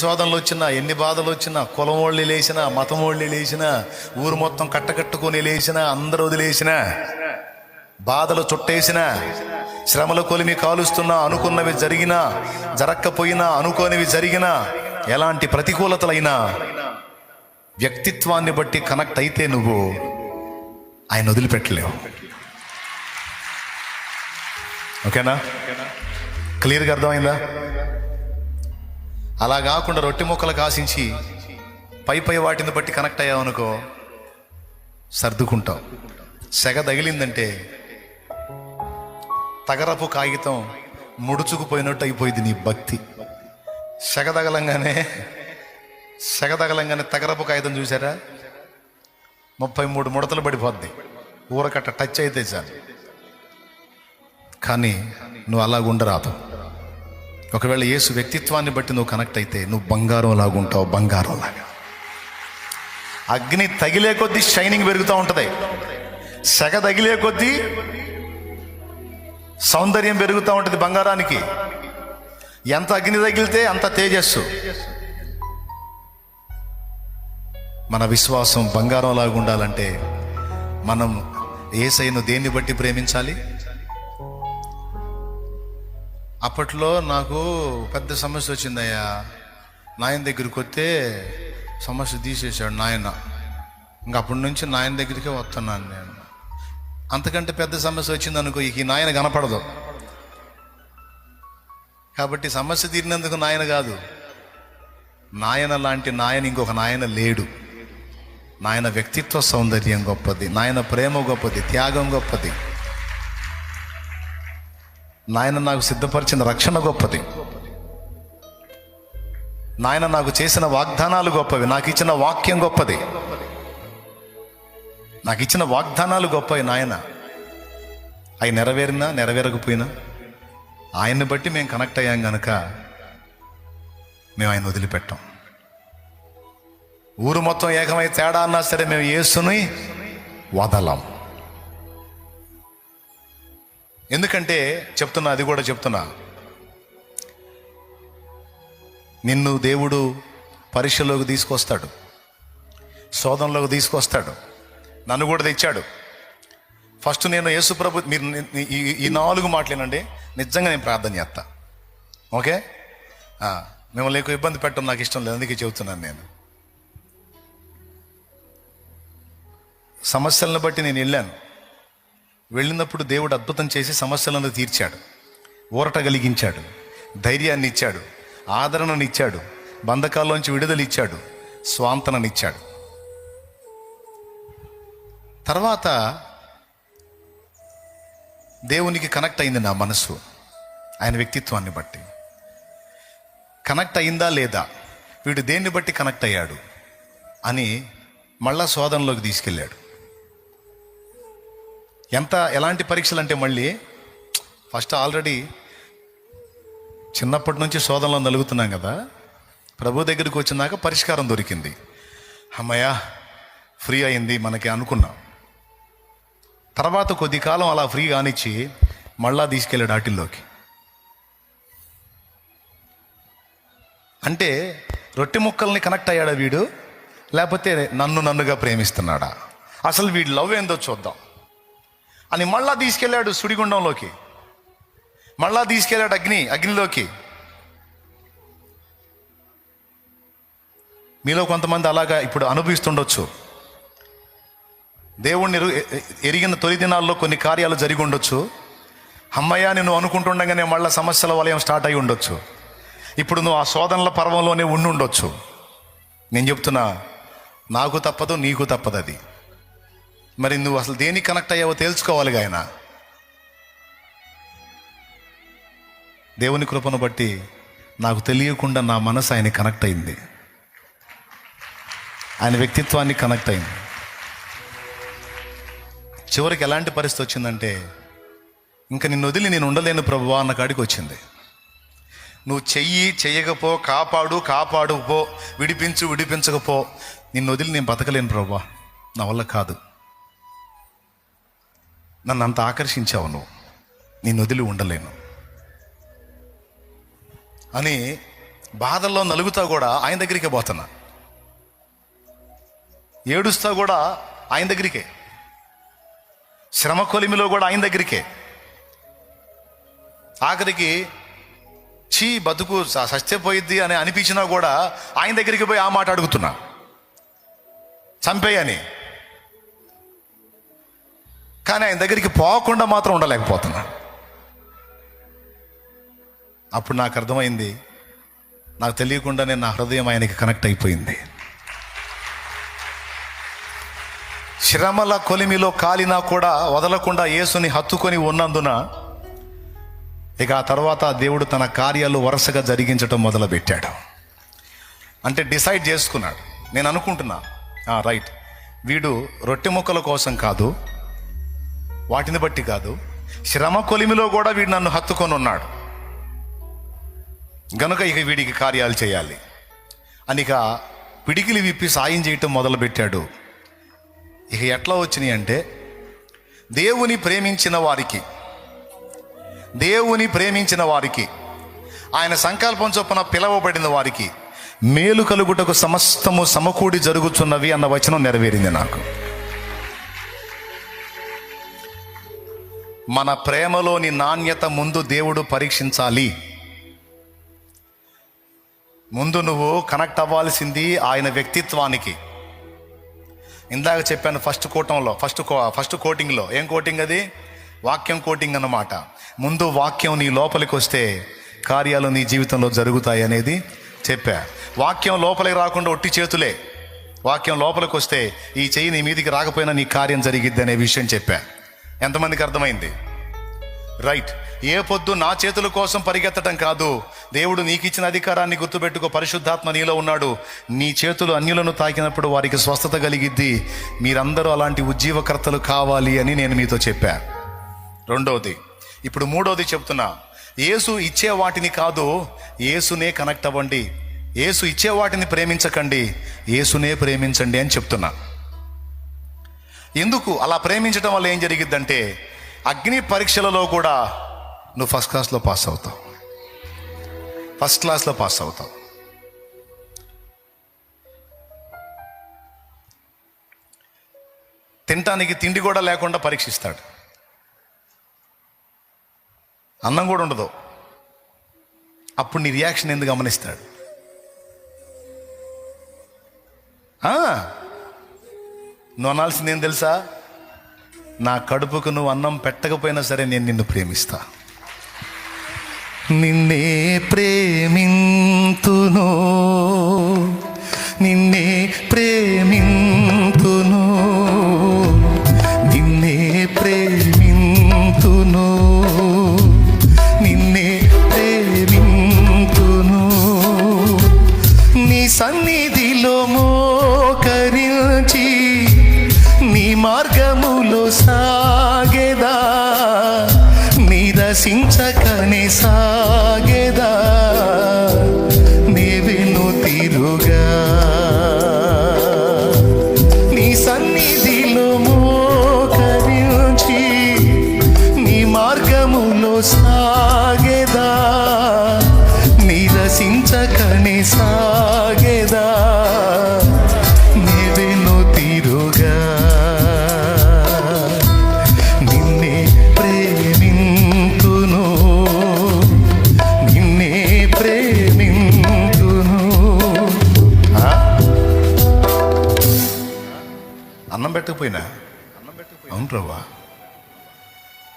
శోధనలు వచ్చినా ఎన్ని బాధలు వచ్చినా కులం వాళ్ళు లేచినా మతం వాళ్ళు లేచినా ఊరు మొత్తం కట్టకట్టుకొని లేచినా అందరూ వదిలేసినా బాధలు చుట్టేసినా శ్రమల కొలిమి కాలుస్తున్నా అనుకున్నవి జరిగినా జరక్కపోయినా అనుకోనివి జరిగినా ఎలాంటి ప్రతికూలతలైనా వ్యక్తిత్వాన్ని బట్టి కనెక్ట్ అయితే నువ్వు ఆయన వదిలిపెట్టలేవు. ఓకేనా? క్లియర్గా అర్థమైందా? అలా కాకుండా రొట్టె ముక్కలకు ఆశించి పై పై వాటిని బట్టి కనెక్ట్ అయ్యావనుకో సర్దుకుంటావు. సెగ తగిలిందంటే తగరపు కాగితం ముడుచుకుపోయినట్టు అయిపోయింది నీ భక్తి. సెగ తగలంగానే సెగ తగలంగానే తగరపు కాగితం చూసారా? ముప్పై మూడు ముడతలు పడిపోద్ది. ఊరకట్ట టచ్ అయితే చాలు. కానీ నువ్వు అలాగుండరాదు. ఒకవేళ యేసు వ్యక్తిత్వాన్ని బట్టి నువ్వు కనెక్ట్ అయితే నువ్వు బంగారం లాగుంటావు బంగారం లాగా అగ్ని తగిలే కొద్దీ షైనింగ్ పెరుగుతూ ఉంటుంది. సెగ తగిలే కొద్దీ సౌందర్యం పెరుగుతూ ఉంటుంది బంగారానికి. ఎంత అగ్ని తగిలితే అంత తేజస్సు. మన విశ్వాసం బంగారం లాగా ఉండాలంటే మనం ఏసైను దేన్ని బట్టి ప్రేమించాలి? అప్పట్లో నాకు పెద్ద సమస్య వచ్చిందయ్యా. నాయన దగ్గరికి వస్తే సమస్య తీసేశాడు నాయన. ఇంకా అప్పటి నుంచి నాయన దగ్గరికే వస్తున్నాను నేను. అంతకంటే పెద్ద సమస్య వచ్చింది అనుకో ఈ నాయన కనపడదు. కాబట్టి సమస్య తీరినందుకు నాయన కాదు. నాయన లాంటి నాయన ఇంకొక నాయన లేడు. నాయన వ్యక్తిత్వ సౌందర్యం గొప్పది. నాయన ప్రేమ గొప్పది. త్యాగం గొప్పది. నాయన నాకు సిద్ధపరిచిన రక్షణ గొప్పది. నాయన నాకు చేసిన వాగ్దానాలు గొప్పవి. నాకు ఇచ్చిన వాక్యం గొప్పది. నాకు ఇచ్చిన వాగ్దానాలు గొప్పవి నాయన. అవి నెరవేరినా నెరవేరకపోయినా ఆయన్ని బట్టి మేము కనెక్ట్ అయ్యాం కనుక మేము ఆయన వదిలిపెట్టాం. ఊరు మొత్తం ఏకమై తేడా అన్నా సరే మేము యేసుని వదలం. ఎందుకంటే చెప్తున్నా అది కూడా చెప్తున్నా. నిన్ను దేవుడు పరీక్షలోకి తీసుకొస్తాడు. శోధనలోకి తీసుకొస్తాడు. నన్ను కూడా తెచ్చాడు. ఫస్ట్ నేను యేసుప్రభు మీరు ఈ ఈ నాలుగు మాటలేనండి నిజంగా నేను ప్రార్థన చేస్తా. ఓకే? మిమ్మల్ని ఎక్కువ ఇబ్బంది పెట్టడం నాకు ఇష్టం లేదు అందుకే చెబుతున్నాను నేను. సమస్యలను బట్టి నేను వెళ్ళాను. వెళ్ళినప్పుడు దేవుడు అద్భుతం చేసి సమస్యలను తీర్చాడు. ఊరట కలిగించాడు ధైర్యాన్ని ఇచ్చాడు. ఆదరణనిచ్చాడు బంధకాల్లోంచి విడుదలిచ్చాడు స్వాంతననిచ్చాడు తర్వాత దేవునికి కనెక్ట్ అయింది నా మనసు. ఆయన వ్యక్తిత్వాన్ని బట్టి. కనెక్ట్ అయిందా లేదా? వీడు దేన్ని బట్టి కనెక్ట్ అయ్యాడు? అని మళ్ళా శోధనలోకి తీసుకెళ్ళాడు. ఎంత ఎలాంటి పరీక్షలు అంటే మళ్ళీ ఫస్ట్ ఆల్రెడీ చిన్నప్పటి నుంచి శోధనలో నలుగుతున్నాం కదా ప్రభు దగ్గరికి వచ్చినాక పరిష్కారం దొరికింది. అమ్మయ్య ఫ్రీ అయింది మనకి అనుకున్నాం. తర్వాత కొద్ది కాలం అలా ఫ్రీ కానిచ్చి మళ్ళా తీసుకెళ్ళాడు ఆటిల్లోకి. అంటే రొట్టె ముక్కల్ని కనెక్ట్ అయ్యాడా వీడు? లేకపోతే నన్ను నన్నుగా ప్రేమిస్తున్నాడా? అసలు వీడి లవ్ ఏందో చూద్దాం. అని మళ్ళా తీసుకెళ్ళాడు సుడిగుండంలోకి. మళ్ళా తీసుకెళ్ళాడు అగ్ని అగ్నిలోకి. మీలో కొంతమంది అలాగా ఇప్పుడు అనుభవిస్తుండొచ్చు. దేవుణ్ణి ఎరిగిన తొలి దినాల్లో కొన్ని కార్యాలు జరిగి ఉండొచ్చు. అమ్మయ్య నేను అనుకుంటుండగానే మళ్ళీ సమస్యల వలయం స్టార్ట్ అయి ఉండొచ్చు. ఇప్పుడు నువ్వు ఆ శోధనల పర్వంలోనే ఉండి ఉండొచ్చు నేను చెప్తున్నా నాకు తప్పదు నీకు తప్పదు అది మరి నువ్వు అసలు దేనికి కనెక్ట్ అయ్యావో తెలుసుకోవాలి ఆయన దేవుని కృపను బట్టి నాకు తెలియకుండా నా మనసు ఆయన కనెక్ట్ అయింది. ఆయన వ్యక్తిత్వాన్ని కనెక్ట్ అయింది. చివరికి ఎలాంటి పరిస్థితి వచ్చిందంటే ఇంకా నిన్ను వదిలి నేను ఉండలేను ప్రభువా అన్న కాడికి వచ్చింది. నువ్వు చెయ్యి చెయ్యకపో కాపాడు కాపాడు పో విడిపించు విడిపించకపో నిన్ను వదిలి నేను బతకలేను ప్రభువా. నా వల్ల కాదు. నన్ను అంత ఆకర్షించావు నువ్వు. నేను వదిలి ఉండలేను. అని బాధల్లో నలుగుతా కూడా ఆయన దగ్గరికే పోతున్నా. ఏడుస్తా కూడా ఆయన దగ్గరికే. శ్రమ కొలిమిలో కూడా ఆయన దగ్గరికే. ఆఖరికి చీ బతుకు స- అని అనిపించినా కూడా ఆయన దగ్గరికి పోయి ఆ మాట అడుగుతున్నా. చంపేయని. కానీ ఆయన దగ్గరికి పోకుండా మాత్రం ఉండలేకపోతున్నా. అప్పుడు నాకు అర్థమైంది నాకు తెలియకుండానే నా హృదయం ఆయనకి కనెక్ట్ అయిపోయింది. శ్రమల కొలిమిలో కాలినా కూడా వదలకుండా యేసుని హత్తుకొని ఉన్నందున ఇక ఆ తర్వాత దేవుడు తన కార్యాలు వరుసగా జరిగించడం మొదలుపెట్టాడు. అంటే డిసైడ్ చేసుకున్నాడు. నేను అనుకుంటున్నా రైట్ వీడు రొట్టె ముక్కల కోసం కాదు వాటిని బట్టి కాదు శ్రమ కొలిమిలో కూడా వీడు నన్ను హత్తుకొని ఉన్నాడు గనుక ఇక వీడికి కార్యాలు చేయాలి. అని ఇక పిడికిలి విప్పి సాయం చేయటం మొదలుపెట్టాడు. ఇక ఎట్లా వచ్చినాయి అంటే దేవుని ప్రేమించిన వారికి దేవుని ప్రేమించిన వారికి ఆయన సంకల్పం చొప్పున పిలవబడిన వారికి మేలు కలుగుటకు సమస్తము సమకూడి జరుగుతున్నవి అన్న వచనం నెరవేరింది నాకు. మన ప్రేమలోని నాణ్యత ముందు దేవుడు పరీక్షించాలి. ముందు నువ్వు కనెక్ట్ అవ్వాల్సింది ఆయన వ్యక్తిత్వానికి. ఇందాక చెప్పాను ఫస్ట్ కోటంలో ఫస్ట్ కో ఫస్ట్ కోటింగ్లో. ఏం కోటింగ్ అది? వాక్యం కోటింగ్ అన్నమాట. ముందు వాక్యం నీ లోపలికి వస్తే కార్యాలు నీ జీవితంలో జరుగుతాయి అనేది చెప్పా. వాక్యం లోపలికి రాకుండా ఒట్టి చేతులే. వాక్యం లోపలికి వస్తే ఈ చెయ్యి నీ మీదికి రాకపోయినా నీ కార్యం జరిగిద్ది అనే విషయం చెప్పా. ఎంతమందికి అర్థమైంది? రైట్ ఏ పొద్దు నా చేతుల కోసం పరిగెత్తడం కాదు. దేవుడు నీకు ఇచ్చిన అధికారాన్ని గుర్తుపెట్టుకో పరిశుద్ధాత్మ నీలో ఉన్నాడు. నీ చేతులు అన్యులను తాకినప్పుడు వారికి స్వస్థత కలిగిద్ది. మీరందరూ అలాంటి ఉజ్జీవకర్తలు కావాలి అని నేను మీతో చెప్పా. రెండవది ఇప్పుడు మూడవది చెప్తున్నా. యేసు ఇచ్చే వాటిని కాదు యేసునే కనెక్ట్ అవ్వండి. యేసు ఇచ్చే వాటిని ప్రేమించకండి. యేసునే ప్రేమించండి అని చెప్తున్నా. ఎందుకు అలా ప్రేమించడం వల్ల ఏం జరిగిద్దంటే అగ్ని పరీక్షలలో కూడా నువ్వు ఫస్ట్ క్లాస్లో పాస్ అవుతావు. ఫస్ట్ క్లాస్లో పాస్ అవుతావు. తినటానికి తిండి కూడా లేకుండా పరీక్షిస్తాడు. అన్నం కూడా ఉండదు. అప్పుడు నీ రియాక్షన్ ఎందుకు గమనిస్తాడు? ఆ, నువ్వు అనాల్సింది ఏం తెలుసా? నా కడుపుకు నువ్వు అన్నం పెట్టకపోయినా సరే నేను నిన్ను ప్రేమిస్తా. నిన్నే ప్రేమింతును. నిన్నే ప్రేమింతును. అవును రవ్వా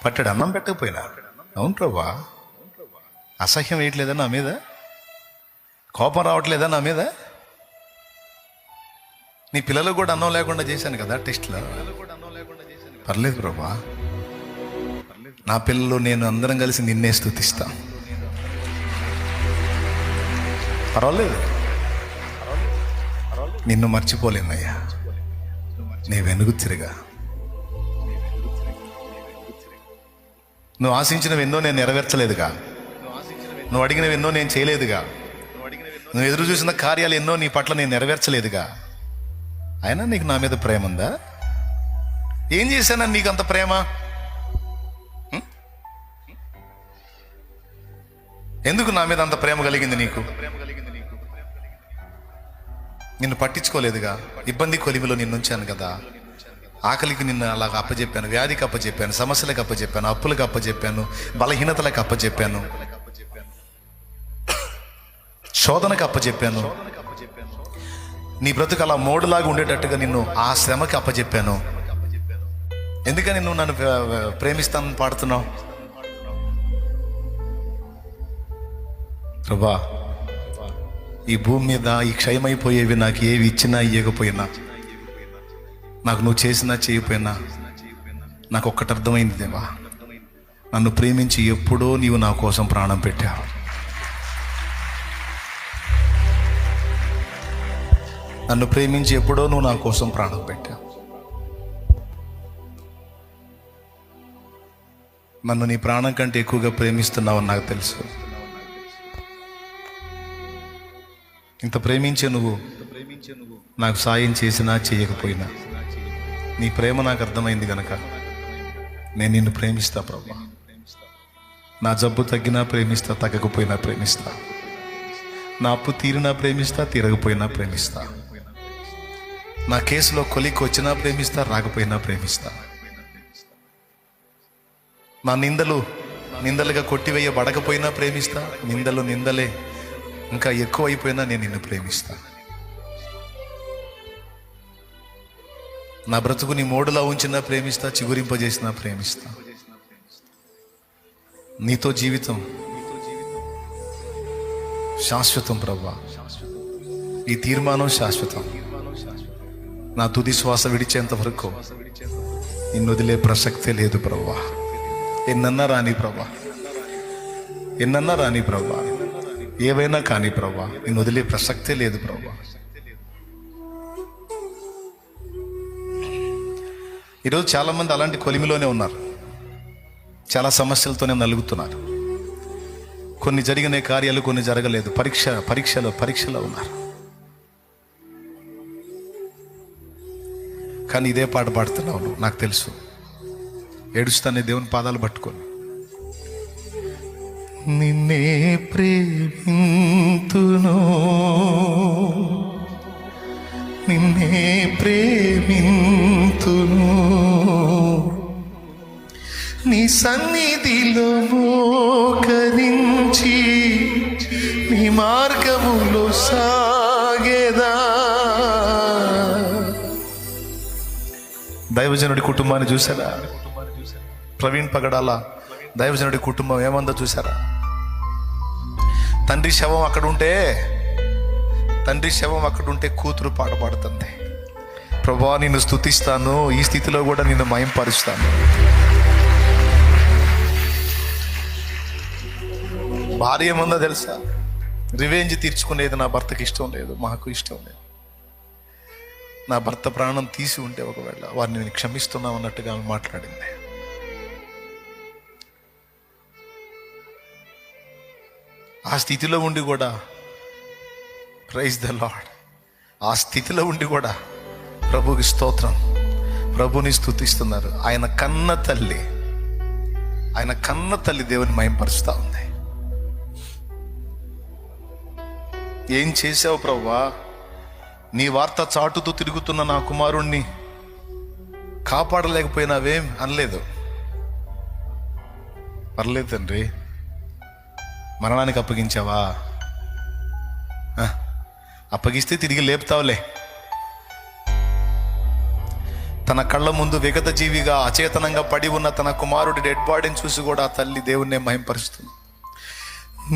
పట్టాడు అన్నం పెట్టకపోయినా. అవును రవ్వా అసహ్యం వేయట్లేదా నా మీద? కోపం రావట్లేదా నా మీద? నీ పిల్లలకు కూడా అన్నం లేకుండా చేశాను కదా టెస్ట్లో. పర్లేదు ప్రభా. నా పిల్లలు నేను అందరం కలిసి నిన్నే స్థుతిస్తా పర్వాలేదు. నిన్ను మర్చిపోలేనయ్యా నీ వెనుగు తిరిగా. నువ్వు ఆశించినవి ఎన్నో నేను నెరవేర్చలేదుగా. నువ్వు అడిగినవి ఎన్నో నేను చేయలేదుగా. నువ్వు ఎదురు చూసిన కార్యాలు ఎన్నో నీ పట్ల నేను నెరవేర్చలేదుగా. అయినా నీకు నా మీద ప్రేమ ఉందా? ఏం చేశానని నీకు అంత ప్రేమ? ఎందుకు నా మీద అంత ప్రేమ కలిగింది నీకు? నిన్ను పట్టించుకోలేదుగా. ఇబ్బంది కొలిమిలో నిన్నుంచాను కదా. ఆకలికి నిన్ను అలాగ అప్పచెప్పాను వ్యాధికి అప్పచెప్పాను సమస్యలకు అప్పచెప్పాను అప్పులకు అప్పచెప్పాను బలహీనతలకు అప్పచెప్పాను శోధనకు అప్పచెప్పాను నీ బ్రతుకు అలా మోడులాగా ఉండేటట్టుగా నిన్ను ఆ శ్రమకి అప్పచెప్పాను ఎందుకని నువ్వు నన్ను ప్రేమిస్తానని పాడుతున్నావు? ప్రభా ఈ భూమి మీద ఈ క్షయమైపోయేవి నాకు ఏవి ఇచ్చినా ఇవ్వకపోయినా నాకు నువ్వు చేసినా చేయకపోయినా నాకు ఒక్కటి అర్థమైంది దేవా. నన్ను ప్రేమించి ఎప్పుడో నీవు నా కోసం ప్రాణం పెట్టావు. నన్ను ప్రేమించి ఎప్పుడో నువ్వు నా కోసం ప్రాణం పెట్టావు. నన్ను నీ ప్రాణం కంటే ఎక్కువగా ప్రేమిస్తున్నావని నాకు తెలుసు. ఇంత ప్రేమించే నువ్వు నాకు సాయం చేసినా చేయకపోయినా నీ ప్రేమ నాకు అర్థమైంది కనుక నేను నిన్ను ప్రేమిస్తా ప్రభా. నా జబ్బు తగ్గినా ప్రేమిస్తా తగ్గకపోయినా ప్రేమిస్తా. నా అప్పు తీరినా ప్రేమిస్తా తీరకపోయినా ప్రేమిస్తా. నా కేసులో కొలికి వచ్చినా ప్రేమిస్తా రాకపోయినా ప్రేమిస్తా. నా నిందలు నిందలుగా కొట్టివేయబడకపోయినా ప్రేమిస్తా నిందలు నిందలే. ఇంకా ఎక్కువ అయిపోయినా నేను నిన్ను ప్రేమిస్తాను నా బ్రతుకు నీ మోడులా ఉంచినా ప్రేమిస్తా చిగురింపజేసినా ప్రేమిస్తా. నీతో జీవితం శాశ్వతం ప్రభా. ఈ తీర్మానం శాశ్వతం. నా తుది శ్వాస విడిచేంత వరకు నిన్ను వదిలే ప్రసక్తే లేదు ప్రభా. ఎన్నన్నా రాని ప్రభా. ఎన్నన్నా రాని ప్రభా. ఏవైనా కానీ ప్రభా నిన్ను వదిలే ప్రసక్తే లేదు ప్రభా. ఈరోజు చాలామంది అలాంటి కొలిమిలోనే ఉన్నారు. చాలా సమస్యలతోనే నలుగుతున్నారు. కొన్ని జరిగిన కార్యాలు కొన్ని జరగలేదు. పరీక్ష పరీక్షలో పరీక్షలో ఉన్నారు. కానీ ఇదే పాట పాడుతున్నావు నాకు తెలుసు. ఏడుస్తానే దేవుని పాదాలు పట్టుకొని. నిన్నే ప్రేమింతును. నిన్నే ప్రేమింతును. నీ సన్నిధిలో మోకరించి నీ మార్గములో సాగేదా. దైవజనుడి కుటుంబాన్ని చూసారా ప్రవీణ్ పగడాల దైవజనుడి కుటుంబం ఏమందో చూసారా తండ్రి శవం అక్కడ ఉంటే తండ్రి శవం అక్కడ ఉంటే కూతురు పాట పాడుతుంది. ప్రభా నిన్ను స్తుతిస్తాను ఈ స్థితిలో కూడా నిన్ను మయంపరుస్తాను. భార్య ఏముందో తెలుసా? రివెంజ్ తీర్చుకునేది నా భర్తకి ఇష్టం లేదు మాకు ఇష్టం లేదు. నా భర్త ప్రాణం తీసి ఉంటే ఒకవేళ వారిని నేను క్షమిస్తున్నాం అన్నట్టుగా ఆమె మాట్లాడింది. ఆ స్థితిలో ఉండి కూడా ప్రైజ్ ద లాడ్ ఆ స్థితిలో ఉండి కూడా ప్రభుకి స్తోత్రం. ప్రభుని స్థుతిస్తున్నారు ఆయన కన్న తల్లి. ఆయన కన్న తల్లి దేవుని మయంపరుస్తూ ఉంది. ఏం చేసావు ప్రవ్వా? నీ వార్త చాటుతూ తిరుగుతున్న నా కుమారుణ్ణి కాపాడలేకపోయినావేం అనలేదు. పర్లేదు తండ్రి. మరణానికి అప్పగించావా? అప్పగిస్తే తిరిగి లేపుతావులే. తన కళ్ళ ముందు విగత జీవిగా అచేతనంగా పడి ఉన్న తన కుమారుడి డెడ్ బాడీని చూసి కూడా ఆ తల్లి దేవుణ్ణి మహింపరుస్తుంది.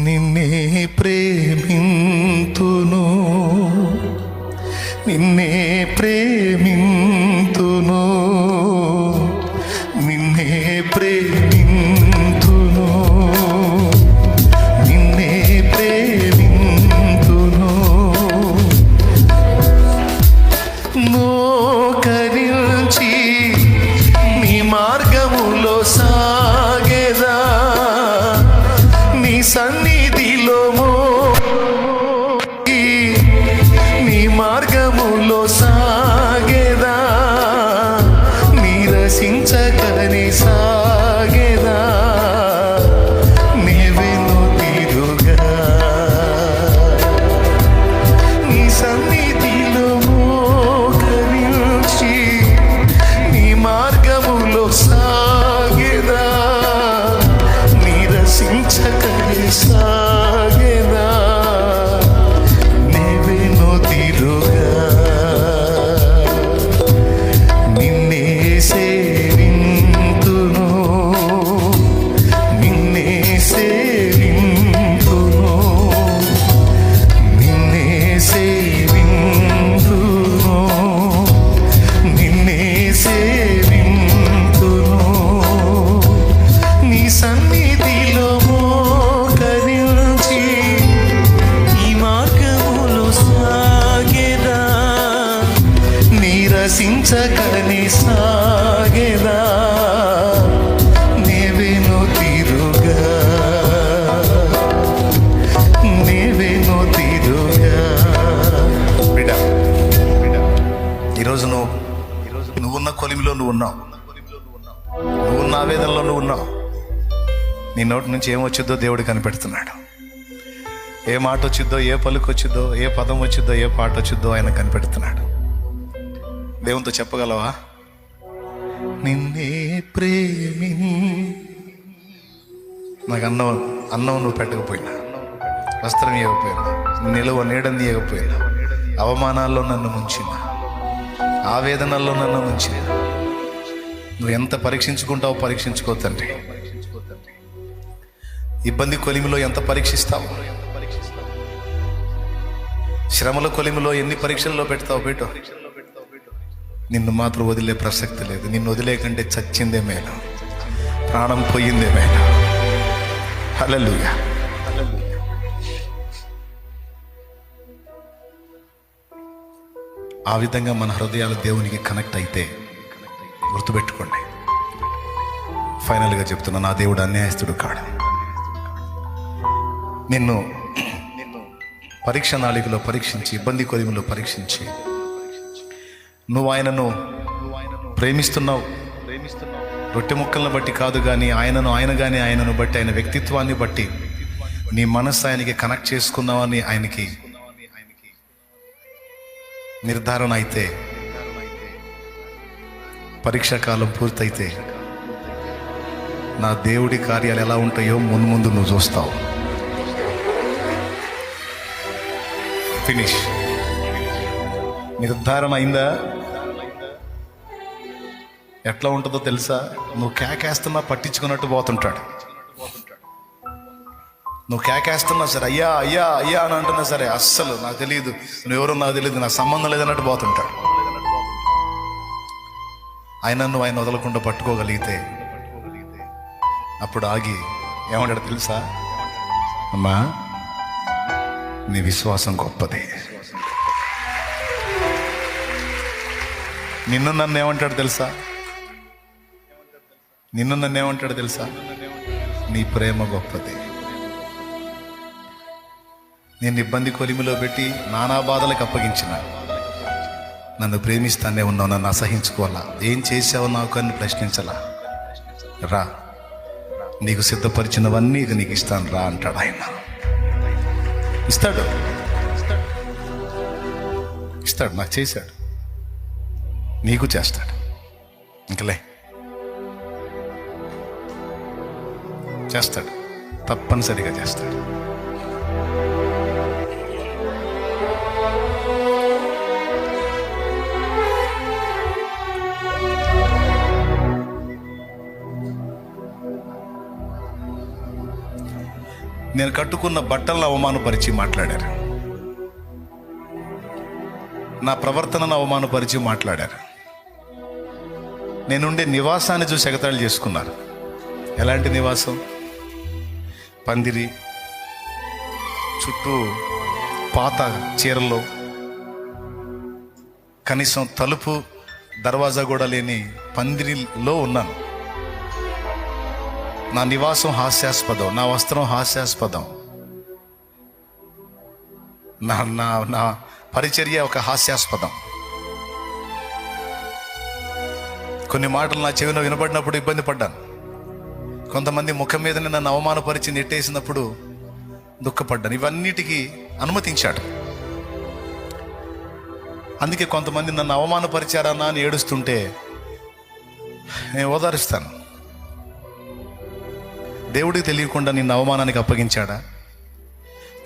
నిన్నే ప్రేమింతును నిన్నే ప్రేమింతును. నీ నుంచి దేవుడు కనిపెడుతున్నాడు. ఏ మాట వచ్చిద్దో ఏ పలుకు వచ్చిద్దో ఏ పదం వచ్చిద్దో ఏ పాట వచ్చిద్దో ఆయన కనిపెడుతున్నాడు. దేవునితో చెప్పగలవా? నిన్నే ప్రేమి నాకు అన్నం అన్నం నువ్వు పెట్టకపోయినా వస్త్రం ఇవ్వకపోయినా నిలువ నీడని ఇవ్వకపోయినా అవమానాల్లో నన్ను ముంచిన ఆవేదనల్లో నన్ను ముంచిన నువ్వు ఎంత పరీక్షించుకుంటావో పరీక్షించుకో తండ్రి. ఇబ్బంది కొలిమిలో ఎంత పరీక్షిస్తావు? శ్రమల కొలిమిలో ఎన్ని పరీక్షల్లో పెడతావు పెట్టు నిన్ను మాత్రం వదిలే ప్రసక్తి లేదు. నిన్ను వదిలేకంటే చచ్చిందే మేలు. ప్రాణం పోయిందే మేలు. హల్లెలూయా. ఆ విధంగా మన హృదయాలు దేవునికి కనెక్ట్ అయితే గుర్తుపెట్టుకోండి. ఫైనల్గా చెప్తున్నా నా దేవుడు అన్యాయస్తుడు కాడు. నిన్ను నిన్ను పరీక్ష నాళికలో పరీక్షించి ఇబ్బంది కొలిమిలో పరీక్షించి. నువ్వు ఆయనను ప్రేమిస్తున్నావు. ప్రేమిస్తున్నావు రొట్టె ముక్కలను బట్టి కాదు కానీ ఆయనను ఆయన కానీ ఆయనను బట్టి ఆయన వ్యక్తిత్వాన్ని బట్టి నీ మనస్సు ఆయనకి కనెక్ట్ చేసుకున్నావని ఆయనకి నిర్ధారణ అయితే పరీక్షా కాలం పూర్తయితే నా దేవుడి కార్యాలు ఎలా ఉంటాయో ముందు ముందు నువ్వు చూస్తావు. ఫినిష్. నిర్ధారం అయిందా ఎట్లా ఉంటుందో తెలుసా? నువ్వు కేకేస్తున్నా పట్టించుకున్నట్టు పోతుంటాడు. నువ్వు కేకేస్తున్నా సరే అయ్యా అయ్యా అయ్యా అని అంటున్నా సరే అస్సలు నాకు తెలియదు నువ్వెవరో నాకు తెలియదు నాకు సంబంధం లేదన్నట్టు పోతుంటాడు. ఆయన నువ్వు ఆయన వదలకుండా పట్టుకోగలిగితే అప్పుడు ఆగి ఏమంటాడు తెలుసా? అమ్మా నీ విశ్వాసం గొప్పది. నిన్ను నన్ను ఏమంటాడు తెలుసా? నిన్ను నన్ను ఏమంటాడు తెలుసా? నీ ప్రేమ గొప్పది. నేను ఇబ్బంది కొలిమిలో పెట్టి నానా బాధలకు అప్పగించిన. నన్ను ప్రేమిస్తానే ఉన్నావు నన్ను అసహించుకోవాలా? ఏం చేసావు నాకు అని ప్రశ్నించలా? రా. నీకు సిద్ధపరిచినవన్నీ ఇక నీకు ఇస్తాను రా అంటాడు ఆయన. ఇస్తాడు. ఇస్తాడు నాకు చేశాడు. నీకు చేస్తాడు. ఇంకలే చేస్తాడు. తప్పనిసరిగా చేస్తాడు. నేను కట్టుకున్న బట్టలను అవమానపరిచి మాట్లాడారు. నా ప్రవర్తనను అవమానపరిచి మాట్లాడారు. నేనుండే నివాసాన్ని చూసి ఎగతాళి చేసుకున్నారు. ఎలాంటి నివాసం? పందిరి చుట్టూ పాత చీరల్లో కనీసం తలుపు దర్వాజా కూడా లేని పందిరిలో ఉన్నాను. నా నివాసం హాస్యాస్పదం నా వస్త్రం హాస్యాస్పదం. నా నా నా పరిచర్య ఒక హాస్యాస్పదం. కొన్ని మాటలు నా చెవిలో వినపడినప్పుడు ఇబ్బంది పడ్డాను. కొంతమంది ముఖం మీదనే నన్ను అవమానపరిచి నెట్టేసినప్పుడు దుఃఖపడ్డాను. ఇవన్నిటికీ అనుమతించాడు. అందుకే కొంతమంది నన్ను అవమానపరిచారన్నా అని ఏడుస్తుంటే నేను ఓదారుస్తాను. దేవుడికి తెలియకుండా నిన్ను అవమానానికి అప్పగించాడా?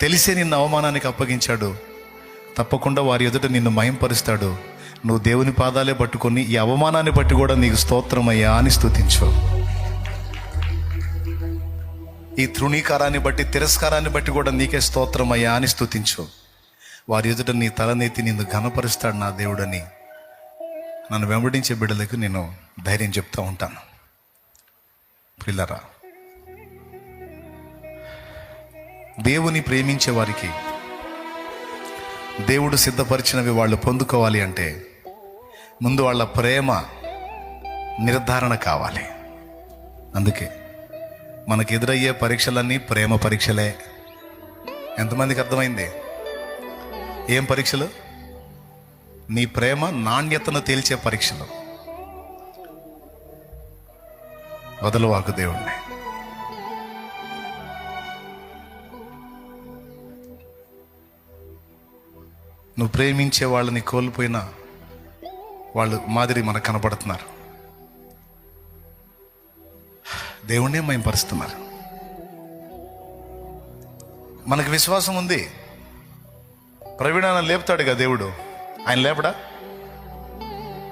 తెలిసే నిన్ను అవమానానికి అప్పగించాడు. తప్పకుండా వారి ఎదుట నిన్ను మయంపరుస్తాడు. నువ్వు దేవుని పాదాలే పట్టుకొని ఈ అవమానాన్ని బట్టి కూడా నీకు స్తోత్రమయ్యా అని స్థుతించు ఈ తృణీకారాన్ని బట్టి తిరస్కారాన్ని బట్టి కూడా నీకే స్తోత్రమయ్యా అని స్థుతించు వారి ఎదుట నీ తలనెత్తి నిన్ను ఘనపరుస్తాడు నా దేవుడని. నన్ను వెంబడించే బిడ్డలకు నేను ధైర్యం చెప్తూ ఉంటాను. పిల్లరా దేవుని ప్రేమించే వారికి దేవుడు సిద్ధపరిచినవి వాళ్ళు పొందుకోవాలి అంటే ముందు వాళ్ళ ప్రేమ నిర్ధారణ కావాలి. అందుకే మనకు ఎదురయ్యే పరీక్షలన్నీ ప్రేమ పరీక్షలే. ఎంతమందికి అర్థమైంది? ఏం పరీక్షలు? నీ ప్రేమ నాణ్యతను తేల్చే పరీక్షలు. వదలవాకు దేవుణ్ణి. నువ్వు ప్రేమించే వాళ్ళని కోల్పోయినా వాళ్ళు మాదిరి మనకు కనపడుతున్నారు. దేవుణ్ణే మయంపరుస్తున్నారు మనకు విశ్వాసం ఉంది. ప్రవీణాన్ని లేపుతాడు కదా దేవుడు. ఆయన లేపడా?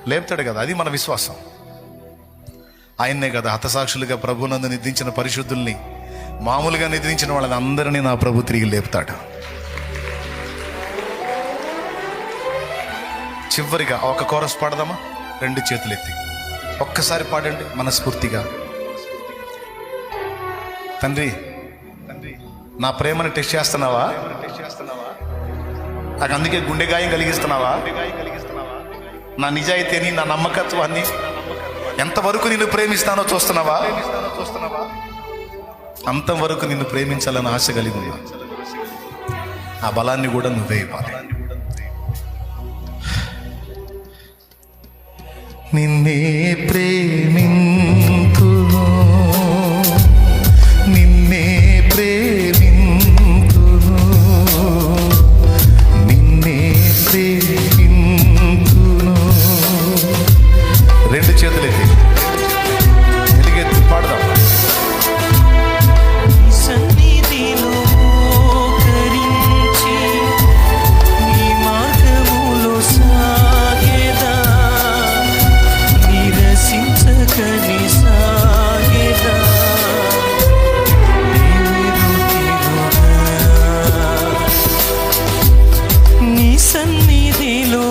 లేపుతాడు కదా. అది మన విశ్వాసం. ఆయన్నే కదా హతసాక్షులుగా ప్రభునందు నిద్రించిన పరిశుద్ధుల్ని మామూలుగా నిద్రించిన వాళ్ళని అందరినీ నా ప్రభు తిరిగి లేపుతాడు. చివరిగా ఒక కోరస్ పాడదామా? రెండు చేతులు ఎత్తి ఒక్కసారి పాడండి మనస్ఫూర్తిగా. తండ్రి నా ప్రేమను టెస్ట్ చేస్తున్నావా? నాకు అందుకే గుండె గాయం కలిగిస్తున్నావా? నా నిజాయితీని నా నమ్మకత్వాన్ని ఎంతవరకు నిన్ను ప్రేమిస్తానో చూస్తున్నావా? అంతవరకు నిన్ను ప్రేమించాలని ఆశ కలిగి ఉన్నా ఆ బలాన్ని కూడా నువ్వే ఇవ్వాలి. నిన్నే ప్రేమింతును సన్నిధిలో